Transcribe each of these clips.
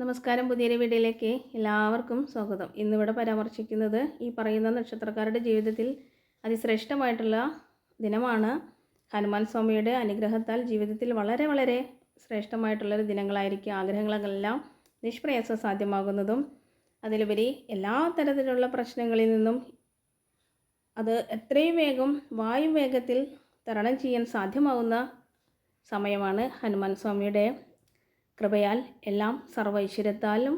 നമസ്കാരം പുതിയ വീഡിയോയിലേക്ക് എല്ലാവർക്കും സ്വാഗതം. ഇന്നിവിടെ പരാമർശിക്കുന്നത് ഈ പറയുന്ന നക്ഷത്രക്കാരുടെ ജീവിതത്തിൽ അതിശ്രേഷ്ഠമായിട്ടുള്ള ദിനമാണ്. ഹനുമാൻ സ്വാമിയുടെ അനുഗ്രഹത്താൽ ജീവിതത്തിൽ വളരെ വളരെ ശ്രേഷ്ഠമായിട്ടുള്ളൊരു ദിനങ്ങളായിരിക്കും. ആഗ്രഹങ്ങളെല്ലാം നിഷ്പ്രയാസം സാധ്യമാകുന്നതും അതിലുപരി എല്ലാ തരത്തിലുള്ള പ്രശ്നങ്ങളിൽ നിന്നും അത് എത്രയും വേഗം വായു വേഗത്തിൽ തരണം ചെയ്യാൻ സാധ്യമാകുന്ന സമയമാണ് ഹനുമാൻ സ്വാമിയുടെ കൃപയാൽ എല്ലാം സർവ ഐശ്വര്യത്താലും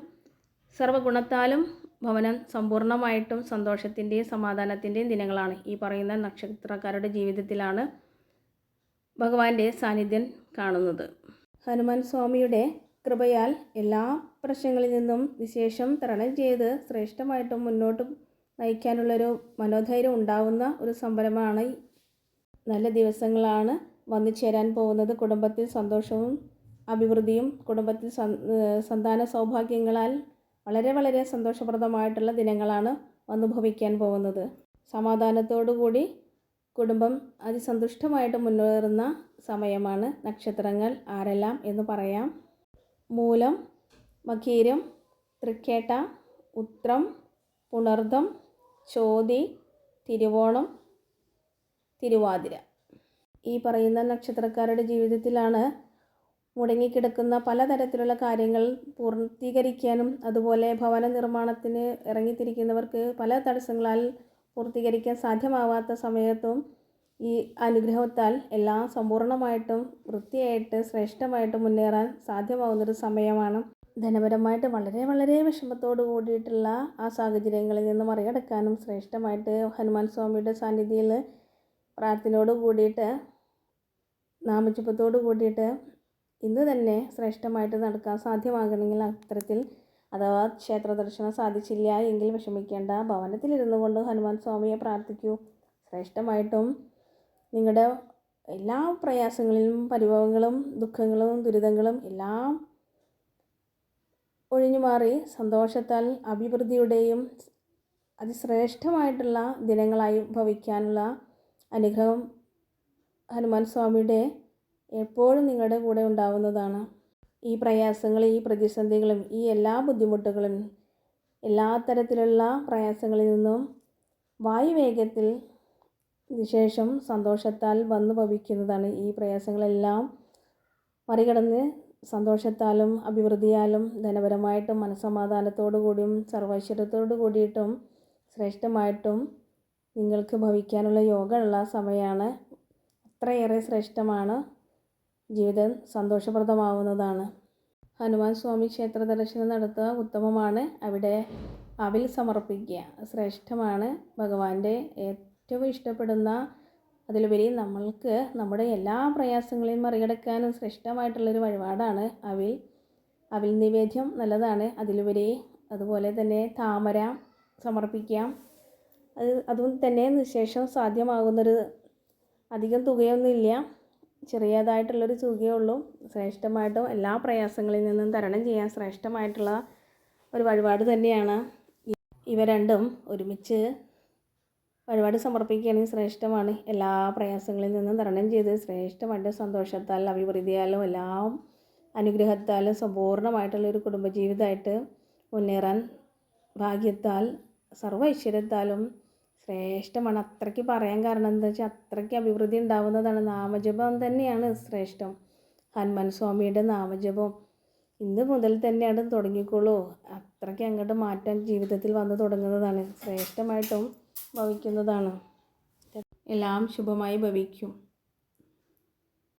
സർവഗുണത്താലും ഭവനം സമ്പൂർണമായിട്ടും സന്തോഷത്തിന്റെയും സമാധാനത്തിന്റെയും ദിനങ്ങളാണ്. ഈ പറയുന്ന നക്ഷത്രക്കാരുടെ ജീവിതത്തിലാണ് ഭഗവാന്റെ സാന്നിധ്യം കാണുന്നത്. ഹനുമാൻ സ്വാമിയുടെ കൃപയാൽ എല്ലാ പ്രശ്നങ്ങളിൽ നിന്നും വിശേഷം തരണം ചെയ്ത് ശ്രേഷ്ഠമായിട്ടും മുന്നോട്ട് നയിക്കാനുള്ളൊരു മനോധൈര്യം ഉണ്ടാവുന്ന ഒരു സംരംഭമാണ്. നല്ല ദിവസങ്ങളാണ് വന്നു ചേരാൻ പോകുന്നത്. കുടുംബത്തിൽ സന്തോഷവും അഭിവൃദ്ധിയും കുടുംബത്തിൽ സന്താന സൗഭാഗ്യങ്ങളാൽ വളരെ വളരെ സന്തോഷപ്രദമായിട്ടുള്ള ദിനങ്ങളാണ് അനുഭവിക്കാൻ ഭവിക്കാൻ പോകുന്നത്. സമാധാനത്തോടുകൂടി കുടുംബം അതിസന്തുഷ്ടമായിട്ട് മുന്നേറുന്ന സമയമാണ് നക്ഷത്രങ്ങൾ ആരെല്ലാം എന്ന് പറയാം. മൂലം മകീരം തൃക്കേട്ട ഉത്രം പുണർദം ചോതി തിരുവോണം തിരുവാതിര. ഈ പറയുന്ന നക്ഷത്രക്കാരുടെ ജീവിതത്തിലാണ് മുടങ്ങിക്കിടക്കുന്ന പലതരത്തിലുള്ള കാര്യങ്ങൾ പൂർത്തീകരിക്കാനും അതുപോലെ ഭവന നിർമ്മാണത്തിന് ഇറങ്ങിത്തിരിക്കുന്നവർക്ക് പല തടസ്സങ്ങളാൽ പൂർത്തീകരിക്കാൻ സാധ്യമാവാത്ത സമയത്തും ഈ അനുഗ്രഹത്താൽ എല്ലാം സമ്പൂർണമായിട്ടും വൃത്തിയായിട്ട് ശ്രേഷ്ഠമായിട്ട് മുന്നേറാൻ സാധ്യമാവുന്നൊരു സമയമാണ്. ധനപരമായിട്ട് വളരെ വളരെ വിഷമത്തോട് കൂടിയിട്ടുള്ള ആ സാഹചര്യങ്ങളിൽ നിന്ന് മറികടക്കാനും ശ്രേഷ്ഠമായിട്ട് ഹനുമാൻ സ്വാമിയുടെ സാന്നിധ്യത്തിൽ പ്രാർത്ഥനയോട് കൂടിയിട്ട് നാമജപത്തോട് കൂടിയിട്ട് ഇന്ന് തന്നെ ശ്രേഷ്ഠമായിട്ട് നടക്കാൻ സാധ്യമാകണമെങ്കിൽ അത്തരത്തിൽ അഥവാ ക്ഷേത്ര ദർശനം സാധിച്ചില്ല എങ്കിൽ വിഷമിക്കേണ്ട. ഭവനത്തിലിരുന്നു കൊണ്ട് ഹനുമാൻ സ്വാമിയെ പ്രാർത്ഥിക്കൂ. ശ്രേഷ്ഠമായിട്ടും നിങ്ങളുടെ എല്ലാ പ്രയാസങ്ങളിലും പരിഭവങ്ങളും ദുഃഖങ്ങളും ദുരിതങ്ങളും എല്ലാം ഒഴിഞ്ഞു മാറി സന്തോഷത്താൽ അഭിവൃദ്ധിയുടെയും അതിശ്രേഷ്ഠമായിട്ടുള്ള ദിനങ്ങളായി ഭവിക്കാനുള്ള അനുഗ്രഹം ഹനുമാൻ സ്വാമിയുടെ എപ്പോഴും നിങ്ങളുടെ കൂടെ ഉണ്ടാവുന്നതാണ്. ഈ പ്രയാസങ്ങളും ഈ പ്രതിസന്ധികളും ഈ എല്ലാ ബുദ്ധിമുട്ടുകളും എല്ലാ തരത്തിലുള്ള പ്രയാസങ്ങളിൽ നിന്നും വായുവേഗത്തിൽ വിശേഷം സന്തോഷത്താൽ വന്നു ഭവിക്കുന്നതാണ് ഈ പ്രയാസങ്ങളെല്ലാം മറികടന്ന് സന്തോഷത്താലും അഭിവൃദ്ധിയാലും ധനപരമായിട്ടും മനസമാധാനത്തോടു കൂടിയും സർവൈശ്വര്യത്തോടു കൂടിയിട്ടും ശ്രേഷ്ഠമായിട്ടും നിങ്ങൾക്ക് ഭവിക്കാനുള്ള യോഗമുള്ള സമയമാണ്. അത്രയേറെ ശ്രേഷ്ഠമാണ്. ജീവിതം സന്തോഷപ്രദമാവുന്നതാണ്. ഹനുമാൻ സ്വാമി ക്ഷേത്ര ദർശനം നടത്തുക ഉത്തമമാണ്. അവിടെ അവിൽ സമർപ്പിക്കുക. ശ്രേഷ്ഠമാണ്. ഭഗവാന്റെ ഏറ്റവും ഇഷ്ടപ്പെടുന്ന അതിലുപരി നമ്മൾക്ക് നമ്മുടെ എല്ലാ പ്രയാസങ്ങളെയും മറികടക്കാനും ശ്രേഷ്ഠമായിട്ടുള്ളൊരു വഴിപാടാണ് അവിൽ. അവിൽ നിവേദ്യം നല്ലതാണ്. അതിലുപരി അതുപോലെ തന്നെ താമര സമർപ്പിക്കാം അത് അതും തന്നെ നിശേഷം സാധ്യമാകുന്നൊരു അധികം തുകയൊന്നുമില്ല. ചെറിയതായിട്ടുള്ളൊരു ചുകയേ ഉള്ളൂ. ശ്രേഷ്ഠമായിട്ടും എല്ലാ പ്രയാസങ്ങളിൽ നിന്നും തരണം ചെയ്യാൻ ശ്രേഷ്ഠമായിട്ടുള്ള ഒരു വഴിപാട് തന്നെയാണ് ഇവ രണ്ടും ഒരുമിച്ച് വഴിപാട് സമർപ്പിക്കുകയാണെങ്കിൽ ശ്രേഷ്ഠമാണ്. എല്ലാ പ്രയാസങ്ങളിൽ നിന്നും തരണം ചെയ്ത് ശ്രേഷ്ഠമായിട്ട് സന്തോഷത്താൽ അഭിവൃദ്ധിയാലും എല്ലാം അനുഗ്രഹത്താലും സമ്പൂർണമായിട്ടുള്ള ഒരു കുടുംബജീവിതമായിട്ട് മുന്നേറാൻ ഭാഗ്യത്താൽ സർവ ഐശ്വര്യത്താലും ശ്രേഷ്ഠമാണ്. അത്രയ്ക്ക് പറയാൻ കാരണം എന്താ വെച്ചാൽ അത്രയ്ക്ക് അഭിവൃദ്ധി ഉണ്ടാവുന്നതാണ്. നാമജപം തന്നെയാണ് ശ്രേഷ്ഠം. ഹനുമാൻ സ്വാമിയുടെ നാമജപം ഇന്ന് മുതൽ തന്നെയാണ് തുടങ്ങിക്കോളൂ. അത്രയ്ക്ക് അങ്ങോട്ട് മാറ്റാൻ ജീവിതത്തിൽ വന്ന് തുടങ്ങുന്നതാണ്. ശ്രേഷ്ഠമായിട്ടും ഭവിക്കുന്നതാണ്. എല്ലാം ശുഭമായി ഭവിക്കും.